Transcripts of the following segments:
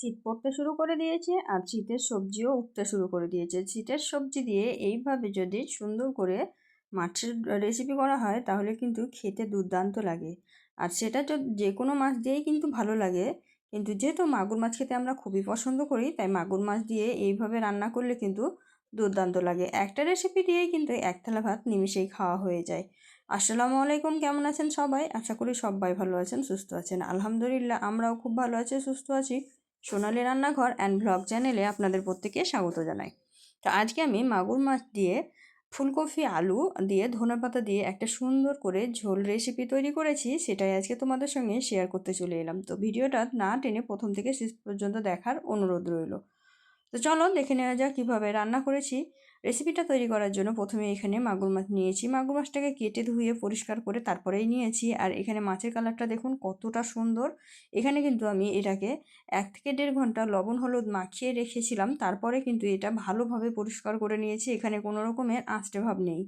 শীত পড়তে শুরু করে দিয়েছে আর শীতের সবজিও উঠতে শুরু করে দিয়েছে। শীতের সবজি দিয়ে এইভাবে যদি সুন্দর করে মাছের রেসিপি করা হয়, তাহলে কিন্তু খেতে দুর্দান্ত লাগে। আর সেটা যে কোনো মাছ দিয়েই কিন্তু ভালো লাগে। কিন্তু যেহেতু মাগুর মাছ খেতে আমরা খুবই পছন্দ করি, তাই মাগুর মাছ দিয়ে এইভাবে রান্না করলে কিন্তু দুর্দান্ত লাগে। একটা রেসিপি দিয়েই কিন্তু এক থালা ভাত নিমিশেই খাওয়া হয়ে যায়। আসসালামু আলাইকুম, কেমন আছেন সবাই? আশা করি সবাই ভালো আছেন, সুস্থ আছেন। আলহামদুলিল্লাহ, আমরাও খুব ভালো আছি, সুস্থ আছি। সোনালি রান্নাঘর অ্যান্ড ব্লগ চ্যানেলে আপনাদের প্রত্যেকে স্বাগত জানাই। তো আজকে আমি মাগুর মাছ দিয়ে ফুলকপি, আলু দিয়ে ধনেপাতা দিয়ে একটা সুন্দর করে ঝোল রেসিপি তৈরি করেছি, সেটাই আজকে তোমাদের সঙ্গে শেয়ার করতে চলে এলাম। তো ভিডিওটা না টেনে প্রথম থেকে শেষ পর্যন্ত দেখার অনুরোধ রইল। তো চলো দেখে নেওয়া যাক কীভাবে রান্না করেছি। রেসিপিটা তৈরি করার জন্য প্রথমে এখানে মাগুর মাছ নিয়েছি। মাগুর মাছটাকে কেটে ধুয়ে পরিষ্কার করে তারপরেই নিয়েছি। আর এখানে মাছের কালারটা দেখুন কতটা সুন্দর। এখানে কিন্তু আমি এটাকে এক থেকে দেড় ঘণ্টা লবণ হলুদ মাখিয়ে রেখেছিলাম। তারপরে কিন্তু এটা ভালোভাবে পরিষ্কার করে নিয়েছি। এখানে কোনো রকমের আঁচটে ভাব নেই।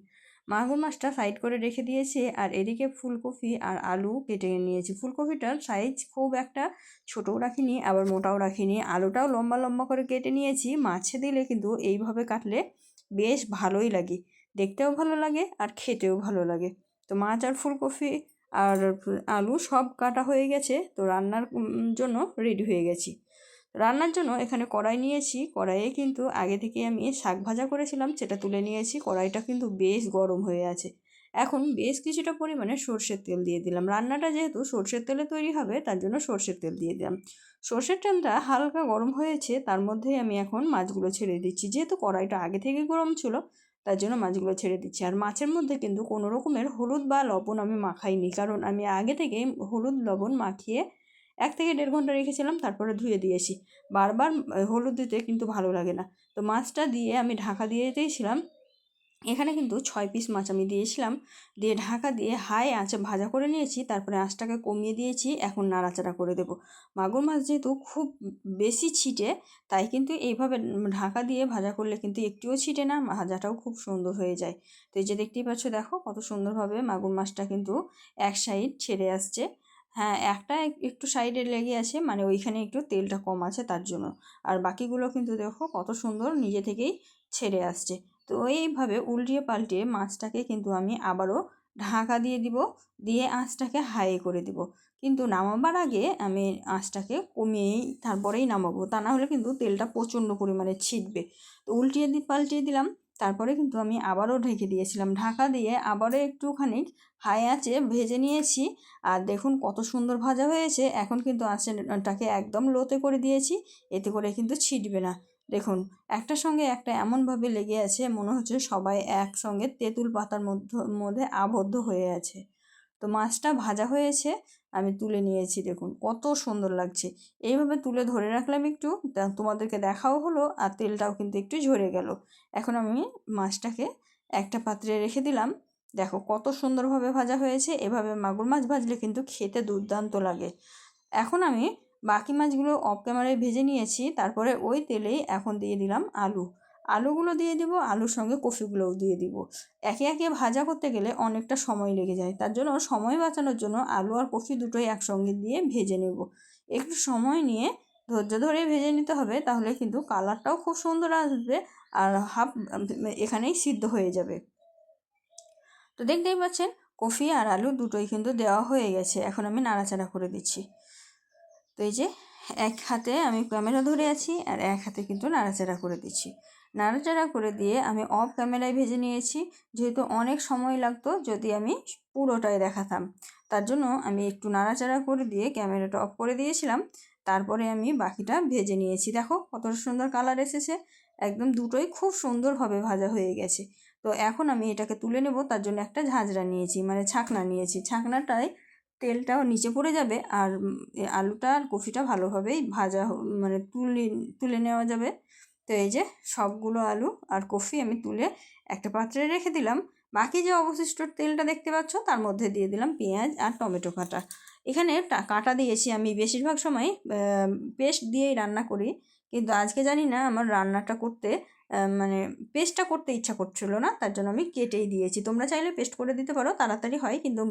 মাগুর মাছটা সাইড করে রেখে দিয়েছি আর এদিকে ফুলকপি আর আলু কেটে নিয়েছি। ফুলকপিটার সাইজ খুব একটা ছোটও রাখিনি, আবার মোটাও রাখিনি। আলুটাও লম্বা লম্বা করে কেটে নিয়েছি। মাছে দিলে কিন্তু এইভাবে কাটলে বেশ ভালোই লাগে। দেখতেও ভালো লাগে আর খেতেও ভালো লাগে। তো মাছ আর ফুলকপি আর আলু সব কাটা হয়ে গেছে। তো রান্নার জন্য রেডি হয়ে গেছি। রান্নার জন্য এখানে কড়াই নিয়েছি। কড়াইয়ে কিন্তু আগে থেকে আমি শাক ভাজা করেছিলাম, সেটা তুলে নিয়েছি। কড়াইটা কিন্তু বেশ গরম হয়ে আছে। এখন বেশ কিছুটা পরিমাণে সর্ষের তেল দিয়ে দিলাম। রান্নাটা যেহেতু সর্ষের তেলে তৈরি হবে, তার জন্য সর্ষের তেল দিয়ে দিলাম। সর্ষের তেলটা হালকা গরম হয়েছে, তার মধ্যেই আমি এখন মাছগুলো ছেড়ে দিচ্ছি। যেহেতু কড়াইটা আগে থেকে গরম ছিল, তার জন্য মাছগুলো ছেড়ে দিচ্ছি। আর মাছের মধ্যে কিন্তু কোনো রকমের হলুদ বা লবণ আমি মাখাইনি, কারণ আমি আগে থেকে হলুদ, লবণ মাখিয়ে এক থেকে দেড় ঘণ্টা রেখেছিলাম, তারপরে ধুয়ে দিয়েছি বারবার হলুদ দিতে কিন্তু ভালো লাগে না। তো মাছটা দিয়ে আমি ঢাকা দিয়ে দিয়েছিলাম এখানে কিন্তু ছয় পিস মাছ আমি দিয়েছিলাম। দিয়ে ঢাকা দিয়ে হাই আঁচে ভাজা করে নিয়েছি, তারপরে আঁচটাকে কমিয়ে দিয়েছি, এখন নাড়াচাড়া করে দেব। মাগুর মাছ যেহেতু খুব বেশি ছিটে, তাই কিন্তু এইভাবে ঢাকা দিয়ে ভাজা করলে কিন্তু একটুও ছিটে না, ভাজাটাও খুব সুন্দর হয়ে যায়। তো এই যে দেখতেই পাচ্ছ, দেখো কত সুন্দরভাবে মাগুর মাছটা কিন্তু এক সাইড ছেড়ে আসছে। হ্যাঁ একটা একটু সাইডে লেগে আছে মানে ওইখানে একটু তেলটা কম আছে তার জন্য। আর বাকিগুলো কিন্তু দেখো কত সুন্দর নিজে থেকেই ছেড়ে আসছে। তো এইভাবে উল্টিয়ে পাল্টিয়ে মাছটাকে কিন্তু আমি আবারও ঢাকা দিয়ে দিব, দিয়ে আঁচটাকে হাই করে দিব। কিন্তু নামাবার আগে আমি আঁচটাকে কমিয়েই তারপরেই নামাবো। তা না হলে কিন্তু তেলটা প্রচণ্ড পরিমাণে ছিটবে। তো উল্টিয়ে দি, পাল্টিয়ে দিলাম তারপরে কিন্তু আমি আবারও ঢেকে দিয়েছিলাম। ঢাকা দিয়ে আবারও একটুখানি হাই আঁচে ভেজে নিয়েছি। আর দেখুন কত সুন্দর ভাজা হয়েছে। এখন কিন্তু আঁচটাকে একদম লোতে করে দিয়েছি। এতে করে কিন্তু ছিটবে না। দেখুন, একটার সঙ্গে একটা এমনভাবে লেগে আছে, মনে হচ্ছে সবাই একসঙ্গে তেঁতুল পাতার মধ্য, মধ্যে আবদ্ধ হয়ে আছে। তো মাছটা ভাজা হয়েছে, আমি তুলে নিয়েছি, দেখুন কত সুন্দর লাগছে। এইভাবে তুলে ধরে রাখলাম একটু তোমাদেরকে দেখাও হলো আর তেলটাও কিন্তু একটু ঝরে গেল। এখন আমি মাছটাকে একটা পাত্রে রেখে দিলাম। দেখো কত সুন্দরভাবে ভাজা হয়েছে, এভাবে মাগুর মাছ ভাজলে কিন্তু খেতে দুর্দান্ত লাগে। এখন আমি বাকি মাছগুলো অফ ক্যামেরায় ভেজে নিয়েছি, তারপরে ওই তেলেই এখন দিয়ে দিলাম আলু। আলুগুলো দিয়ে দিব, আলুর সঙ্গে কফিগুলোও দিয়ে দিব। একে একে ভাজা করতে গেলে অনেকটা সময় লেগে যায়। তার জন্য সময় বাঁচানোর জন্য আলু আর কফি দুটোই একসঙ্গে দিয়ে ভেজে নেব। একটু সময় নিয়ে ধৈর্য ধরে ভেজে নিতে হবে, তাহলে কিন্তু কালারটাও খুব সুন্দর আসবে আর হাফ এখানেই সিদ্ধ হয়ে যাবে। তো দেখতেই পাচ্ছেন, কফি আর আলু দুটোই কিন্তু দেওয়া হয়ে গেছে। এখন আমি নাড়াচাড়া করে দিচ্ছি। তো এই যে, এক হাতে আমি ক্যামেরা ধরে আছি আর এক হাতে কিন্তু নাড়াচাড়া করে দিচ্ছি। নাড়াচাড়া করে দিয়ে আমি অফ ক্যামেরায় ভেজে নিয়েছি। যেহেতু অনেক সময় লাগতো, যদি আমি পুরোটাই দেখাতাম। তার জন্য আমি একটু নাড়াচাড়া করে দিয়ে ক্যামেরাটা অফ করে দিয়েছিলাম। তারপরে আমি বাকিটা ভেজে নিয়েছি। দেখো কত সুন্দর কালার এসেছে। একদম দুটোই খুব সুন্দরভাবে ভাজা হয়ে গেছে। তো এখন আমি এটাকে তুলে নেব। তার জন্য একটা ঝাঁঝরা নিয়েছি মানে ছাকনা নিয়েছি। ছাকনাটায় তেলটাও নিচে পড়ে যাবে আর আলুটা আর কফিটা ভালোভাবেই ভাজা মানে তুলে তুলে নেওয়া যাবে। তো এই যে সবগুলো আলু আর কফি আমি তুলে একটা পাত্রে রেখে দিলাম। বাকি যে অবশিষ্ট তেলটা দেখতে পাচ্ছ, তার মধ্যে দিয়ে দিলাম পেঁয়াজ আর টমেটো কাটা। এখানে কাটা দিয়েছি আমি। বেশিরভাগ সময় পেস্ট দিয়েই রান্না করি। কিন্তু আজকে জানি না আমার রান্নাটা করতে মানে পেস্টটা করতে ইচ্ছা করছিল না। তার জন্য আমি কেটেই দিয়েছি। তোমরা চাইলে পেস্ট করে দিতে পারো, তাড়াতাড়ি হয়। কিন্তু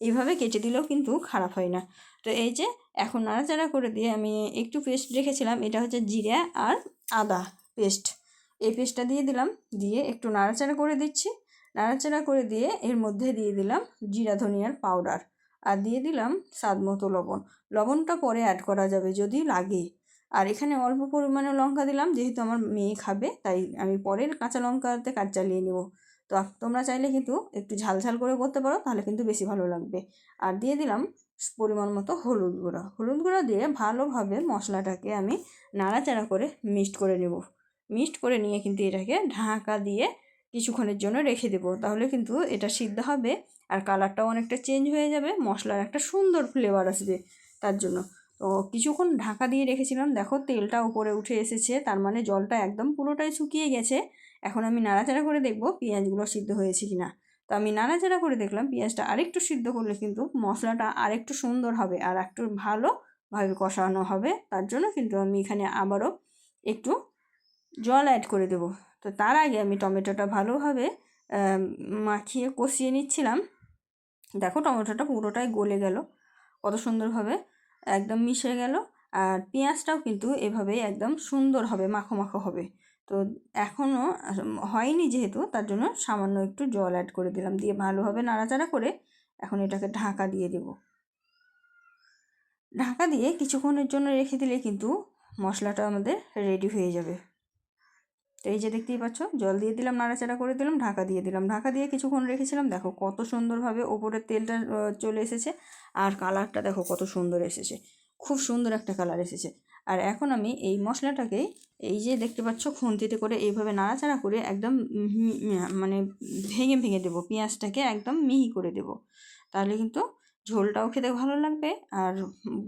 এইভাবে কেটে দিলেও কিন্তু খারাপ হয় না। তো এই যে এখন নাড়াচাড়া করে দিয়ে আমি একটু পেস্ট রেখেছিলাম, এটা হচ্ছে জিরা আর আদা পেস্ট এই পেস্টটা দিয়ে দিলাম, দিয়ে একটু নাড়াচাড়া করে দিচ্ছি। নাড়াচাড়া করে দিয়ে এর মধ্যে দিয়ে দিলাম জিরা ধনিয়ার পাউডার আর দিয়ে দিলাম স্বাদ মতো লবণ। লবণটা পরে অ্যাড করা যাবে যদি লাগে। আর এখানে অল্প পরিমাণে লঙ্কা দিলাম, যেহেতু আমার মেয়ে খাবে, তাই আমি পরের কাঁচা লঙ্কাতে কাজ চালিয়ে নেব। তো তোমরা চাইলে কিন্তু একটু ঝাল ঝাল করে করতে পারো, তাহলে কিন্তু বেশি ভালো লাগবে। আর দিয়ে দিলাম পরিমাণ মতো হলুদ গুঁড়ো। হলুদ গুঁড়ো দিয়ে ভালোভাবে মশলাটাকে আমি নাড়াচাড়া করে মিক্সড করে নেব। মিক্সড করে নিয়ে কিন্তু এটাকে ঢাকা দিয়ে কিছুক্ষণের জন্য রেখে দেবো। তাহলে কিন্তু এটা সিদ্ধ হবে আর কালারটাও অনেকটা চেঞ্জ হয়ে যাবে, মশলার একটা সুন্দর ফ্লেভার আসবে তার জন্য। তো কিছুক্ষণ ঢাকা দিয়ে রেখেছিলাম। দেখো তেলটা উপরে উঠে এসেছে, তার মানে জলটা একদম পুরোটাই শুকিয়ে গেছে। এখন আমি নাড়াচাড়া করে দেখব পেঁয়াজগুলো সিদ্ধ হয়েছে কি না তো আমি নাড়াচাড়া করে দেখলাম পেঁয়াজটা আরেকটু সিদ্ধ করলে কিন্তু মশলাটা আরেকটু সুন্দর হবে আর একটু ভালোভাবে কষানো হবে। তার জন্য কিন্তু আমি এখানে আবারও একটু জল অ্যাড করে দেব। তো তার আগে আমি টমেটোটা ভালোভাবে মাখিয়ে কষিয়ে নিচ্ছিলাম। দেখো টমেটোটা পুরোটাই গলে গেল। কত সুন্দরভাবে একদম মিশে গেল। আর পেঁয়াজটাও কিন্তু এভাবেই একদম সুন্দর হবে, মাখো মাখো হবে। তো এখনও হয়নি যেহেতু, তার জন্য সামান্য একটু জল অ্যাড করে দিলাম। দিয়ে ভালোভাবে নাড়াচাড়া করে এখন এটাকে ঢাকা দিয়ে দেব। ঢাকা দিয়ে কিছুক্ষণের জন্য রেখে দিলে কিন্তু মশলাটা আমাদের রেডি হয়ে যাবে। তো এই যে দেখতেই পাচ্ছ, জল দিয়ে দিলাম, নাড়াচাড়া করে দিলাম, ঢাকা দিয়ে দিলাম। ঢাকা দিয়ে কিছুক্ষণ রেখেছিলাম, দেখো কত সুন্দরভাবে ওপরের তেলটা চলে এসেছে। আর কালারটা দেখো কত সুন্দর এসেছে। খুব সুন্দর একটা কালার এসেছে। আর এখন আমি এই মশলাটাকে এই যে দেখতে পাচ্ছ খুন্তিতে করে এইভাবে নাড়াচাড়া করে একদম মানে ভেঙে ভেঙে দেবো। পেঁয়াজটাকে একদম মিহি করে দেব। তাহলে কিন্তু ঝোলটাও খেতে ভালো লাগবে আর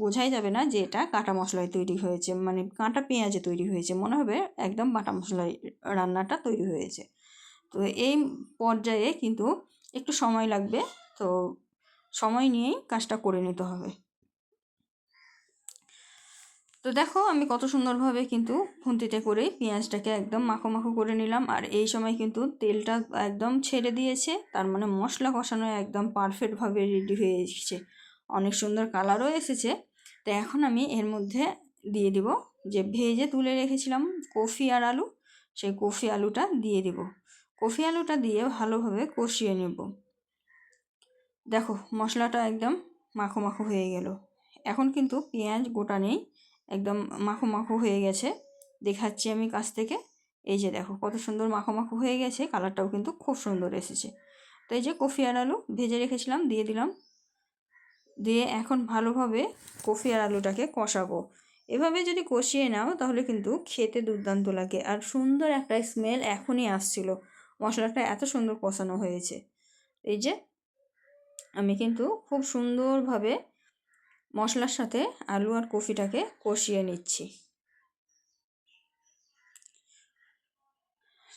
বোঝাই যাবে না যে এটা কাঁটা মশলায় তৈরি হয়েছে মানে কাঁটা পেঁয়াজে তৈরি হয়েছে। মনে হবে একদম বাটা মশলায় রান্নাটা তৈরি হয়েছে। তো এই পর্যায়ে কিন্তু একটু সময় লাগবে। তো সময় নিয়েই কাজটা করে নিতে হবে। তো দেখো, আমি কত সুন্দরভাবে কিন্তু খুন্তিতে করে পেঁয়াজটাকে একদম মাখো মাখো করে নিলাম। আর এই সময় কিন্তু তেলটা একদম ছেড়ে দিয়েছে। তার মানে মশলা কষানো একদম পারফেক্টভাবে রেডি হয়ে এসেছে। অনেক সুন্দর কালারও এসেছে। তো এখন আমি এর মধ্যে দিয়ে দিব যে ভেজে তুলে রেখেছিলাম কফি আর আলু। সেই কফি আলুটা দিয়ে দিব। কফি আলুটা দিয়ে ভালোভাবে কষিয়ে নেব। দেখো, মশলাটা একদম মাখো মাখো হয়ে গেল। এখন কিন্তু পেঁয়াজ গোটা নেই। একদম মাখো মাখো হয়ে গেছে। দেখাচ্ছি আমি কাছ থেকে। এই যে দেখো, কত সুন্দর মাখো মাখো হয়ে গেছে, কালারটাও কিন্তু খুব সুন্দর এসেছে। তো এই যে কফি আর আলু ভেজে রেখেছিলাম, দিয়ে দিলাম। দিয়ে এখন ভালোভাবে কফি আর আলুটাকে কষাবো। এভাবে যদি কষিয়ে নাও, তাহলে কিন্তু খেতে দুর্দান্ত লাগে। আর সুন্দর একটা স্মেল এখনই আসছিল। মশলাটা এত সুন্দর কষানো হয়েছে। এই যে, আমি কিন্তু খুব সুন্দরভাবে মশলার সাথে আলু আর কফিটাকে কষিয়ে নিচ্ছি।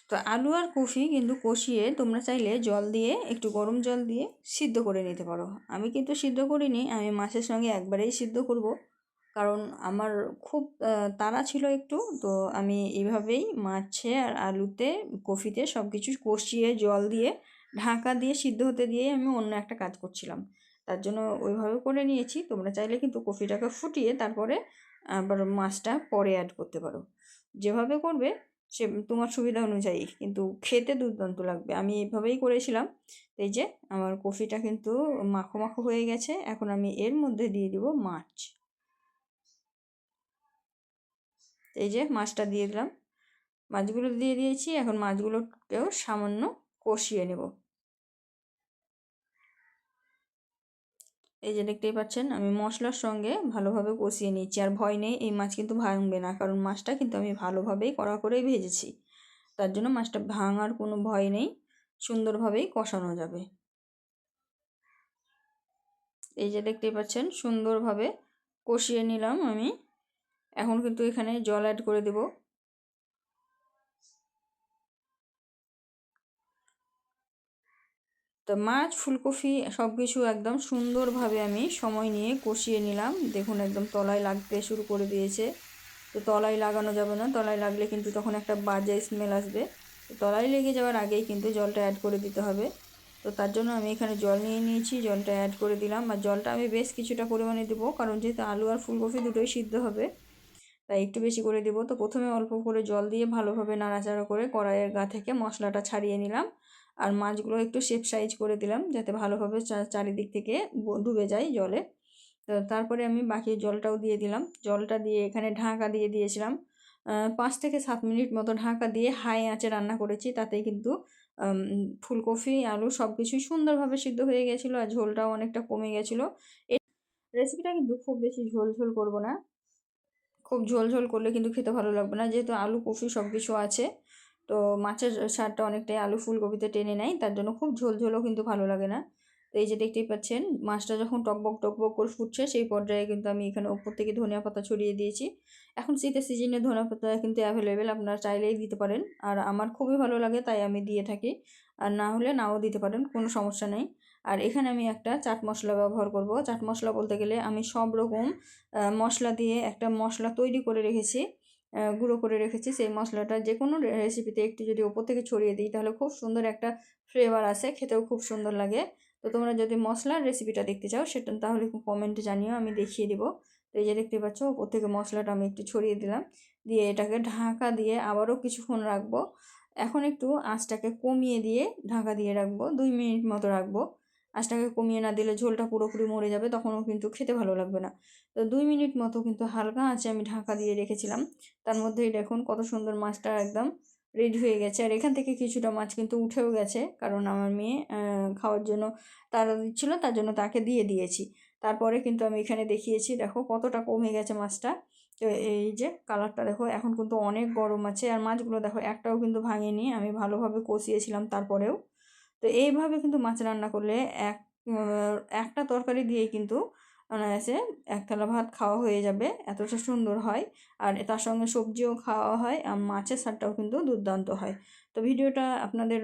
তো আলু আর কফি কিন্তু কষিয়ে তোমরা চাইলে জল দিয়ে, একটু গরম জল দিয়ে সিদ্ধ করে নিতে পারো। আমি কিন্তু সিদ্ধ করিনি, আমি মাছের সঙ্গে একবারেই সিদ্ধ করব। কারণ আমার খুব তাড়া ছিল একটু, তো আমি এইভাবেই মাছে আর আলুতে, কফিতে সব কিছু কষিয়ে জল দিয়ে, ঢাকা দিয়ে সিদ্ধ হতে দিয়েই আমি অন্য একটা কাজ করছিলাম। তার জন্য ওইভাবে করে নিয়েছি। তোমরা চাইলে কিন্তু কফিটাকে ফুটিয়ে তারপরে আবার মাছটা পরে অ্যাড করতে পারো। যেভাবে করবে, সে তোমার সুবিধা অনুযায়ী কিন্তু খেতে দুর্দান্ত লাগবে। আমি এইভাবেই করেছিলাম। এই যে আমার কফিটা কিন্তু মাখো মাখো হয়ে গেছে। এখন আমি এর মধ্যে দিয়ে দিব মাছ। এই যে মাছটা দিয়ে দিলাম। মাছগুলো দিয়ে দিয়েছি। এখন মাছগুলোকেও সামান্য কষিয়ে নেব। এই যে দেখতেই পাচ্ছেন, আমি মশলার সঙ্গে ভালোভাবে কষিয়ে নিচ্ছি। আর ভয় নেই, এই মাছ কিন্তু ভাঙবে না, কারণ মাছটা কিন্তু আমি ভালোভাবেই কড়া করেই ভেজেছি। তার জন্য মাছটা ভাঙার কোনো ভয় নেই, সুন্দরভাবেই কষানো যাবে। এই যে দেখতেই পাচ্ছেন, সুন্দরভাবে কষিয়ে নিলাম আমি। এখন কিন্তু এখানে জল অ্যাড করে দেবো। তো মাছ, ফুলকপি সব কিছু একদম সুন্দরভাবে আমি সময় নিয়ে কষিয়ে নিলাম। দেখুন একদম তলায় লাগতে শুরু করে দিয়েছে। তো তলায় লাগানো যাবে না, তলায় লাগলে কিন্তু তখন একটা বাজে স্মেল আসবে। তো তলায় লেগে যাওয়ার আগেই কিন্তু জলটা অ্যাড করে দিতে হবে। তো তার জন্য আমি এখানে জল নিয়ে নিয়েছি, জলটা অ্যাড করে দিলাম। আর জলটা আমি বেশ কিছুটা পরিমাণে দেবো, কারণ যেহেতু আলু আর ফুলকপি দুটোই সিদ্ধ হবে, তাই একটু বেশি করে দেবো। তো প্রথমে অল্প করে জল দিয়ে ভালোভাবে নাড়াচাড়া করে কড়াইয়ের গা থেকে মশলাটা ছাড়িয়ে নিলাম। আর মাছগুলো একটু শেপ সাইজ করে দিলাম যাতে ভালোভাবে চারিদিক থেকে ডুবে যায় জলে। তো তারপরে আমি বাকি জলটাও দিয়ে দিলাম। জলটা দিয়ে এখানে ঢাকা দিয়ে দিয়েছিলাম। পাঁচ থেকে সাত মিনিট মতো ঢাকা দিয়ে হাই আঁচে রান্না করেছি। তাতে কিন্তু ফুলকপি, আলু সব কিছুই সুন্দরভাবে সিদ্ধ হয়ে গেছিল আর ঝোলটাও অনেকটা কমে গেছিল। এই রেসিপিটা কিন্তু খুব বেশি ঝোল ঝোল করব না। খুব ঝোল ঝোল করলে কিন্তু খেতে ভালো লাগবে না। যেহেতু আলু কফি সব কিছু আছে তো মাছের স্বাদটা অনেকটাই আলু ফুলকপিতে টেনে নেয়, তার জন্য খুব ঝোল ঝোলও কিন্তু ভালো লাগে না। তো এই যে দেখতেই পাচ্ছেন, মাছটা যখন টকবক টকবক করে ফুটছে, সেই পর্যায়ে কিন্তু আমি এখানে ওপর থেকে ধনিয়া পাতা ছড়িয়ে দিয়েছি। এখন শীতের সিজনে ধনিয়া পাতা কিন্তু অ্যাভেলেবেল আপনারা চাইলেই দিতে পারেন। আর আমার খুবই ভালো লাগে, তাই আমি দিয়ে থাকি। আর না হলে নাও দিতে পারেন, কোনো সমস্যা নেই। আর এখানে আমি একটা চাট মশলা ব্যবহার করব। চাট মশলা বলতে গেলে আমি সব রকম মশলা দিয়ে একটা মশলা তৈরি করে রেখেছি। গুঁড়ো করে রেখেছি। সেই মশলাটা যে কোনো রেসিপিতে একটু যদি ওপর থেকে ছড়িয়ে দিই, তাহলে খুব সুন্দর একটা ফ্লেভার আসে, খেতেও খুব সুন্দর লাগে। তো তোমরা যদি মশলার রেসিপিটা দেখতে চাও, সেটা তাহলে কমেন্টে জানিও, আমি দেখিয়ে দিব। তো এই যে দেখতে পাচ্ছ, ওপর থেকে মশলাটা আমি একটু ছড়িয়ে দিলাম। দিয়ে এটাকে ঢাকা দিয়ে আবারও কিছুক্ষণ রাখব। এখন একটু আঁচটাকে কমিয়ে দিয়ে ঢাকা দিয়ে রাখব, দুই মিনিট মতো রাখব। আঁচটাকে কমিয়ে না দিলে ঝোলটা পুরোপুরি মরে যাবে, তখনও কিন্তু খেতে ভালো লাগবে না। তো দুই মিনিট মতো কিন্তু হালকা আঁচে আমি ঢাকা দিয়ে রেখেছিলাম। তার মধ্যেই দেখুন কত সুন্দর মাছটা একদম রেডি হয়ে গেছে। আর এখান থেকে কিছুটা মাছ কিন্তু উঠেও গেছে, কারণ আমার মেয়ে খাওয়ার জন্য তারা দিচ্ছিল, তার জন্য তাকে দিয়ে দিয়েছি। তারপরে কিন্তু আমি এখানে দেখিয়েছি, দেখো কতটা কমে গেছে মাছটা। তো এই যে কালারটা দেখো, এখন কিন্তু অনেক গরম আছে। আর মাছগুলো দেখো একটাও কিন্তু ভাঙেনি, আমি ভালোভাবে কষিয়েছিলাম তারপরেও। তো এইভাবে কিন্তু মাছ রান্না করলে এক একটা তরকারি দিয়েই কিন্তু অনায়াসে এক থালা ভাত খাওয়া হয়ে যাবে, এতটা সুন্দর হয়। আর তার সঙ্গে সবজিও খাওয়া হয়, আর মাছের স্বাদটাও কিন্তু দুর্দান্ত হয়। তো ভিডিওটা আপনাদের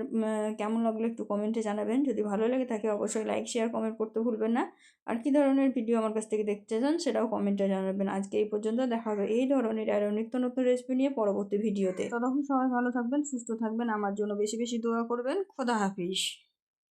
কেমন লাগল একটু কমেন্টে জানাবেন। যদি ভালো লাগে তাকে অবশ্যই লাইক শেয়ার কমেন্ট করতে ভুলবেন না। আর কী ধরনের ভিডিও আমার কাছ থেকে দেখতে চান সেটাও কমেন্টে জানাবেন। আজকে এই পর্যন্ত দেখা হবে এই ধরনের আরও নিত্য নতুন রেসিপি নিয়ে পরবর্তী ভিডিওতে ততক্ষণ সবাই ভালো থাকবেন, সুস্থ থাকবেন। আমার জন্য বেশি বেশি দোয়া করবেন। খোদা হাফিজ।